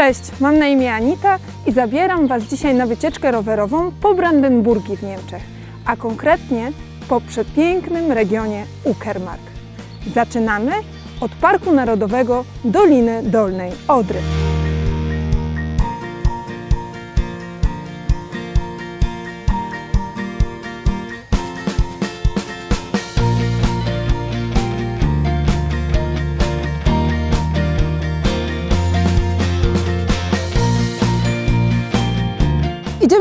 Cześć, mam na imię Anita i zabieram Was dzisiaj na wycieczkę rowerową po Brandenburgii w Niemczech, a konkretnie po przepięknym regionie Uckermark. Zaczynamy od Parku Narodowego Doliny Dolnej Odry.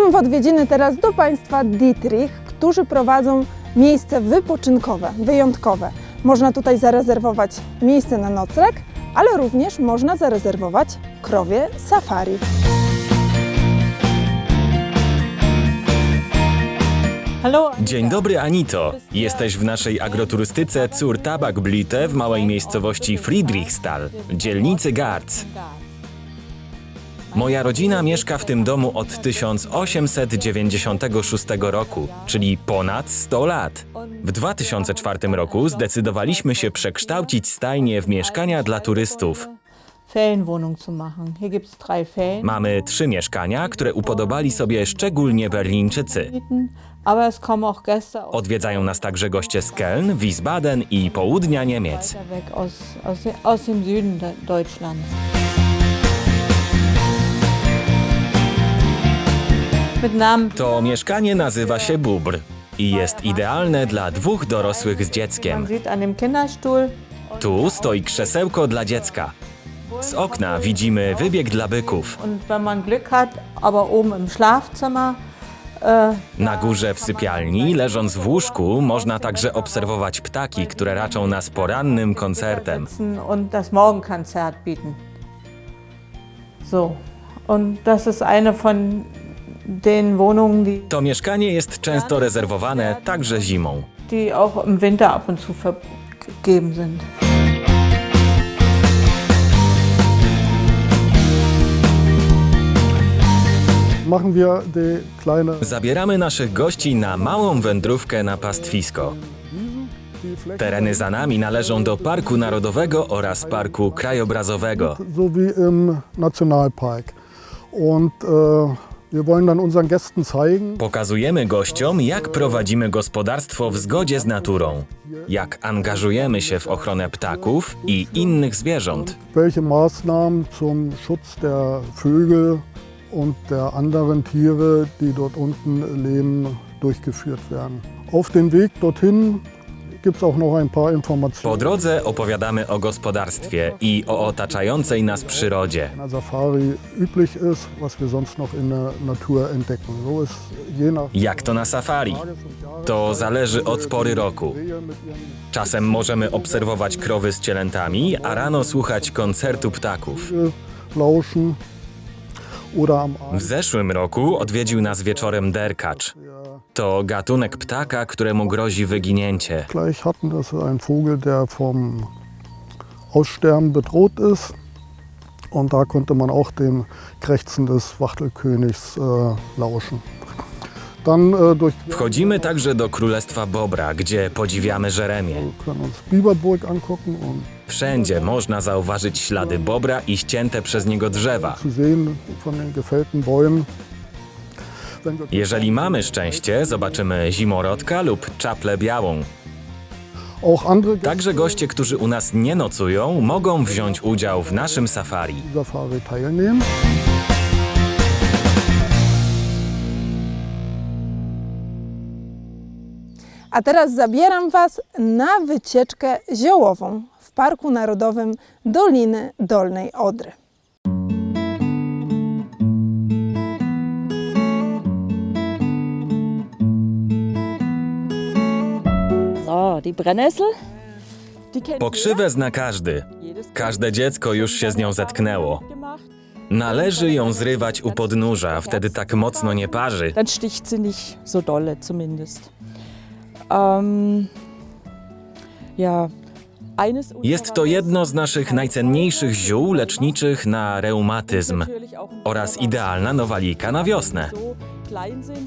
Idziemy w odwiedziny teraz do państwa Dietrich, którzy prowadzą miejsce wypoczynkowe, wyjątkowe. Można tutaj zarezerwować miejsce na nocleg, ale również można zarezerwować krowie safari. Dzień dobry Anito. Jesteś w naszej agroturystyce Zur Tabakblüte w małej miejscowości Friedrichsthal, dzielnicy Garz. Moja rodzina mieszka w tym domu od 1896 roku, czyli ponad 100 lat. W 2004 roku zdecydowaliśmy się przekształcić stajnie w mieszkania dla turystów. Mamy trzy mieszkania, które upodobali sobie szczególnie Berlińczycy. Odwiedzają nas także goście z Köln, Wiesbaden i południa Niemiec. To mieszkanie nazywa się Bubr i jest idealne dla dwóch dorosłych z dzieckiem. Tu stoi krzesełko dla dziecka. Z okna widzimy wybieg dla byków. äh, Na górze w sypialni, leżąc w łóżku, można także obserwować ptaki, które raczą nas porannym koncertem. So, und das ist eine von To mieszkanie jest często rezerwowane także zimą. die auch im Winter ab und zu vergeben sind. machen wir die kleine Zabieramy naszych gości na małą wędrówkę na pastwisko. Tereny za nami należą do Parku Narodowego oraz Parku Krajobrazowego. so wie im Nationalpark. Und Pokazujemy gościom, jak prowadzimy gospodarstwo w zgodzie z naturą, jak angażujemy się w ochronę ptaków i innych zwierząt. welche Maßnahmen zum Schutz der Vögel und der anderen Tiere, die dort unten leben, durchgeführt werden. Auf dem Weg dorthin gibt es auch noch ein paar Po Informationen. drodze opowiadamy o gospodarstwie i o otaczającej nas przyrodzie. einer Safari üblich ist, was wir sonst noch in der Natur entdecken. So ist je nach Jak to na safari? To zależy od pory roku. Czasem możemy obserwować krowy z cielętami, a rano słuchać koncertu ptaków. lauschen oder am W Abend zeszłym roku odwiedził nas wieczorem derkacz. To gatunek ptaka, któremu grozi wyginięcie. gleich hatten. Das ist ein Vogel, der vom Aussterben bedroht ist. Und da konnte man auch dem Krächzen des Wachtelkönigs äh, lauschen. Dann äh, durch Wchodzimy także do Królestwa Bobra, gdzie podziwiamy Żeremię. können uns Biberburg angucken und Wszędzie można zauważyć ślady bobra i ścięte przez niego drzewa. zu sehen von den gefällten Bäumen. Jeżeli mamy szczęście, zobaczymy zimorodka lub czaplę białą. Także goście, którzy u nas nie nocują, mogą wziąć udział w naszym safari. A teraz zabieram Was na wycieczkę ziołową w Parku Narodowym Doliny Dolnej Odry. Pokrzywę zna każdy. Każde dziecko już się z nią zetknęło. Należy ją zrywać u podnóża, wtedy tak mocno nie parzy. Dann sticht sie nicht so dolle zumindest. Ja, eines unserer Jest to jedno z naszych najcenniejszych ziół leczniczych na reumatyzm oraz idealna nowalika na wiosnę.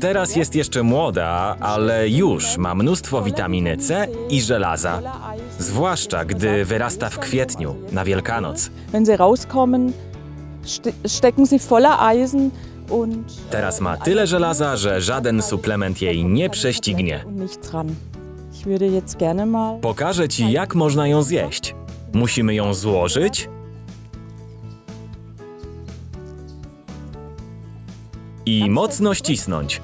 Teraz jest jeszcze młoda, ale już ma mnóstwo witaminy C i żelaza. Zwłaszcza gdy wyrasta w kwietniu, na Wielkanoc. Und, Teraz ma tyle żelaza, że żaden suplement jej nie prześcignie. Pokażę ci, jak można ją zjeść. Musimy ją złożyć i mocno ścisnąć.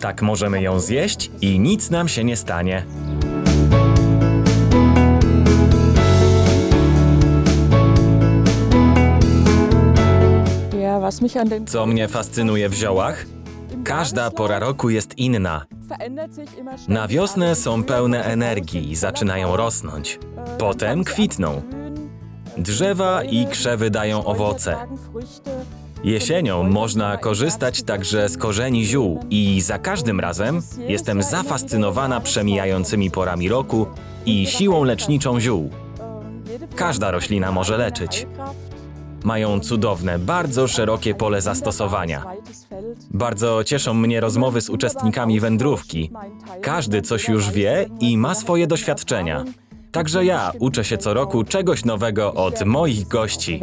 Tak możemy ją zjeść i nic nam się nie stanie. Co mnie fascynuje w ziołach? Każda pora roku jest inna. Na wiosnę są pełne energii i zaczynają rosnąć. Potem kwitną. Drzewa i krzewy dają owoce. Jesienią można korzystać także z korzeni ziół i za każdym razem jestem zafascynowana przemijającymi porami roku i siłą leczniczą ziół. Każda roślina może leczyć. Mają cudowne, bardzo szerokie pole zastosowania. Bardzo cieszą mnie rozmowy z uczestnikami wędrówki. Każdy coś już wie i ma swoje doświadczenia. Także ja uczę się co roku czegoś nowego od moich gości.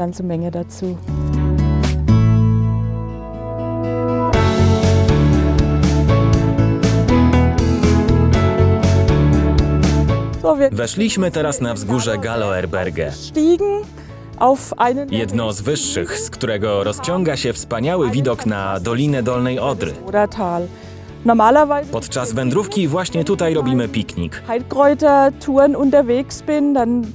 Weszliśmy teraz na wzgórze Galoerberge, jedno z wyższych, z którego rozciąga się wspaniały widok na Dolinę Dolnej Odry. Normalerweise Podczas wędrówki właśnie tutaj robimy piknik. Heilkräuter-Touren unterwegs bin, dann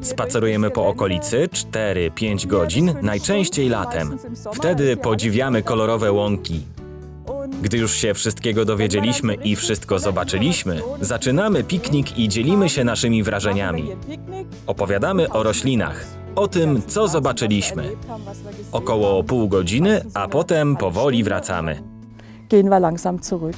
Spacerujemy po okolicy 4-5 godzin, najczęściej latem. Wtedy podziwiamy kolorowe łąki. Gdy już się wszystkiego dowiedzieliśmy i wszystko zobaczyliśmy, zaczynamy piknik i dzielimy się naszymi wrażeniami. Opowiadamy o roślinach, o tym, co zobaczyliśmy. Około pół godziny, a potem powoli wracamy. Gehen wir langsam zurück.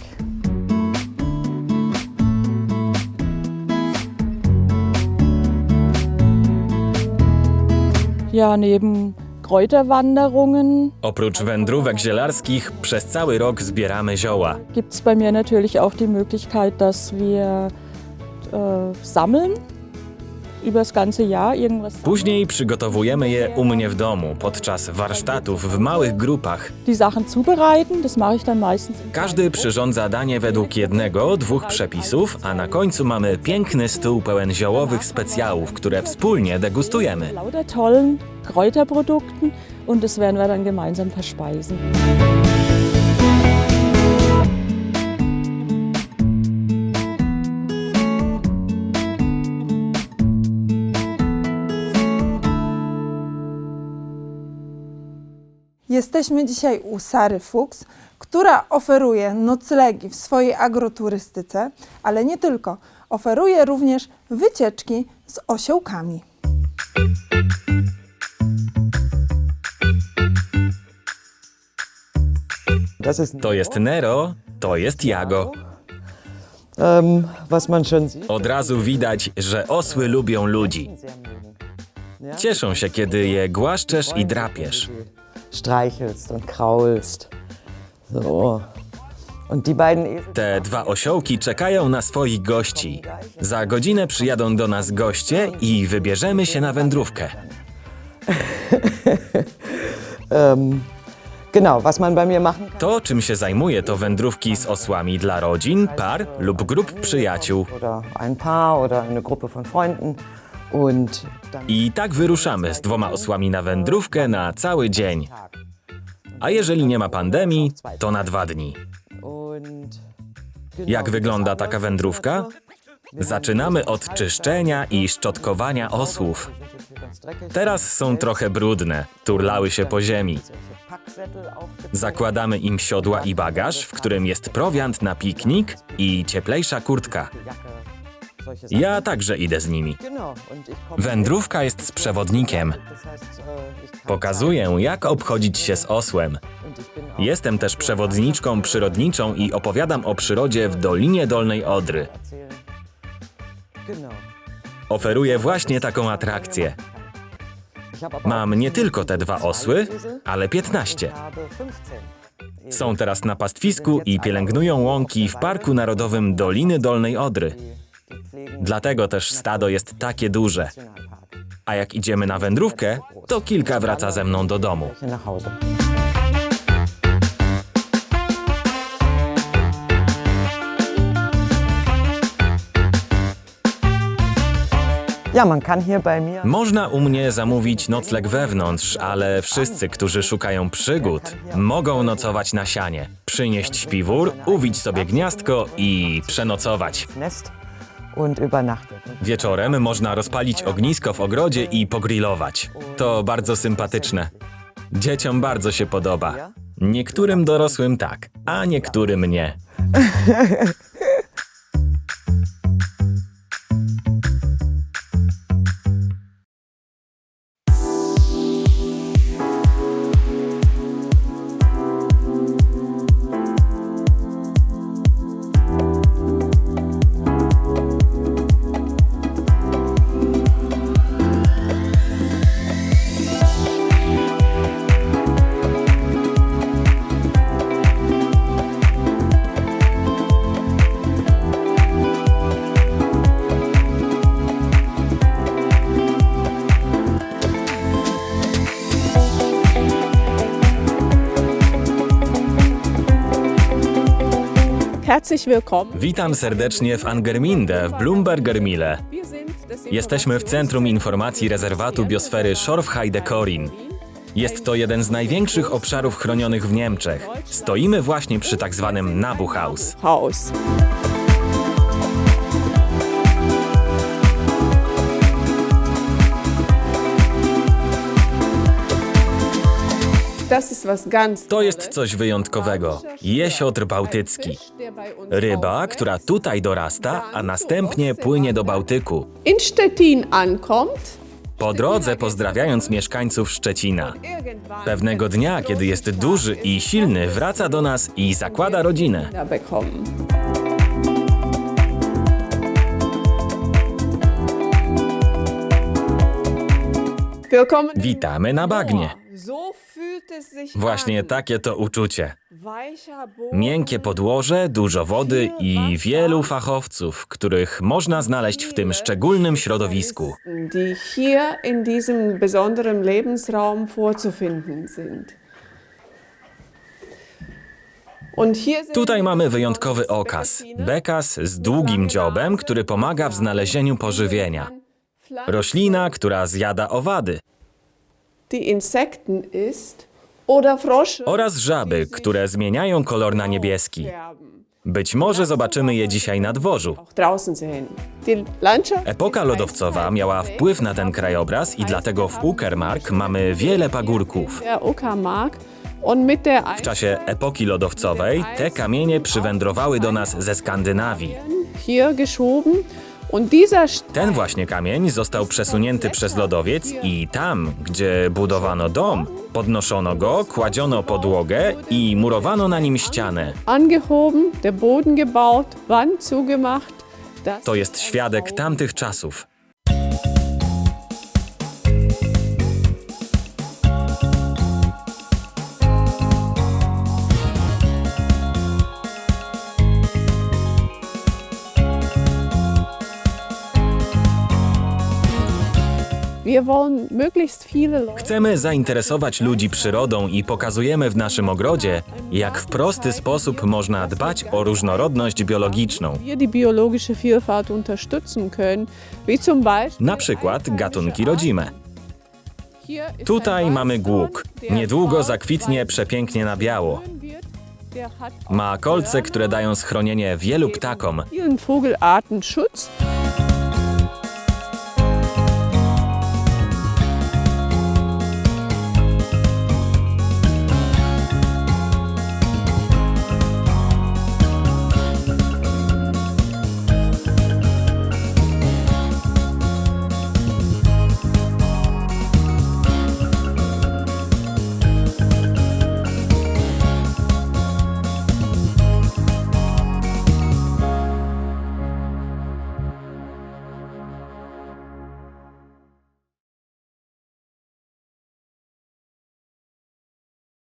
Ja, neben Kräuterwanderungen Oprócz wędrówek zielarskich, przez cały rok zbieramy zioła. gibt es bei mir natürlich auch die Möglichkeit, dass wir äh, sammeln Później przygotowujemy je u mnie w domu podczas warsztatów w małych grupach. Każdy przyrządza danie według jednego, dwóch przepisów, a na końcu mamy piękny stół pełen ziołowych specjałów, które wspólnie degustujemy. Kräuterprodukten und das werden wir dann gemeinsam verspeisen. Jesteśmy dzisiaj u Sary Fuchs, która oferuje noclegi w swojej agroturystyce, ale nie tylko. Oferuje również wycieczki z osiołkami. To jest Nero, to jest Jago. Od razu widać, że osły lubią ludzi. Cieszą się, kiedy je głaszczesz i drapiesz. Streichelst und kraulst. So. Te dwa osiołki czekają na swoich gości. Za godzinę przyjadą do nas goście i wybierzemy się na wędrówkę. To, czym się zajmuję, to wędrówki z osłami dla rodzin, par lub grup przyjaciół. Oder ein Paar oder eine Gruppe von Freunden. I tak wyruszamy z dwoma osłami na wędrówkę na cały dzień. A jeżeli nie ma pandemii, to na dwa dni. Jak wygląda taka wędrówka? Zaczynamy od czyszczenia i szczotkowania osłów. Teraz są trochę brudne, turlały się po ziemi. Zakładamy im siodła i bagaż, w którym jest prowiant na piknik i cieplejsza kurtka. Ja także idę z nimi. Wędrówka jest z przewodnikiem. Pokazuję, jak obchodzić się z osłem. Jestem też przewodniczką przyrodniczą i opowiadam o przyrodzie w Dolinie Dolnej Odry. Oferuję właśnie taką atrakcję. Mam nie tylko te dwa osły, ale 15. Są teraz na pastwisku i pielęgnują łąki w Parku Narodowym Doliny Dolnej Odry. Dlatego też stado jest takie duże. A jak idziemy na wędrówkę, to kilka wraca ze mną do domu. Można u mnie zamówić nocleg wewnątrz, ale wszyscy, którzy szukają przygód, mogą nocować na sianie, przynieść śpiwór, uwić sobie gniazdko i przenocować. Und übernachtet. Wieczorem można rozpalić ognisko w ogrodzie i pogrillować. To bardzo sympatyczne. Dzieciom bardzo się podoba. Niektórym dorosłym tak, a niektórym nie. Herzlich willkommen. Witam serdecznie w Angerminde w das Jesteśmy w Centrum Informacji Rezerwatu Biosfery Schorfheide-Korin. Jest to jeden z największych obszarów chronionych w Niemczech. Stoimy właśnie przy tak zwanym Nabuchhaus. Haus. To jest coś wyjątkowego. Jesiotr bałtycki. Ryba, która tutaj dorasta, a następnie płynie do Bałtyku. Po drodze pozdrawiając mieszkańców Szczecina. Pewnego dnia, kiedy jest duży i silny, wraca do nas i zakłada rodzinę. Witamy na bagnie. Właśnie takie to uczucie. Miękkie podłoże, dużo wody i wielu fachowców, których można znaleźć w tym szczególnym środowisku. Tutaj mamy wyjątkowy okaz. Bekas z długim dziobem, który pomaga w znalezieniu pożywienia. Roślina, która zjada owady. Die Insekten isst oder Frosche, Oraz żaby, które zmieniają kolor na niebieski. Być może zobaczymy je dzisiaj na dworzu. Auch draußen sehen. Die Landschaft Epoka lodowcowa miała wpływ na ten krajobraz i dlatego w Uckermark mamy wiele pagórków. der Uckermark und mit der W czasie epoki lodowcowej te kamienie przywędrowały do nas ze Skandynawii. hier geschoben Ten właśnie kamień został przesunięty przez lodowiec i tam, gdzie budowano dom, podnoszono go, kładziono podłogę i murowano na nim ścianę. angehoben, der Boden gebaut, Wand zugemacht. To jest świadek tamtych czasów. Chcemy zainteresować ludzi przyrodą i pokazujemy w naszym ogrodzie, jak w prosty sposób można dbać o różnorodność biologiczną. Na przykład gatunki rodzime. Tutaj mamy głuk. Niedługo zakwitnie przepięknie na biało. Ma kolce, które dają schronienie wielu ptakom.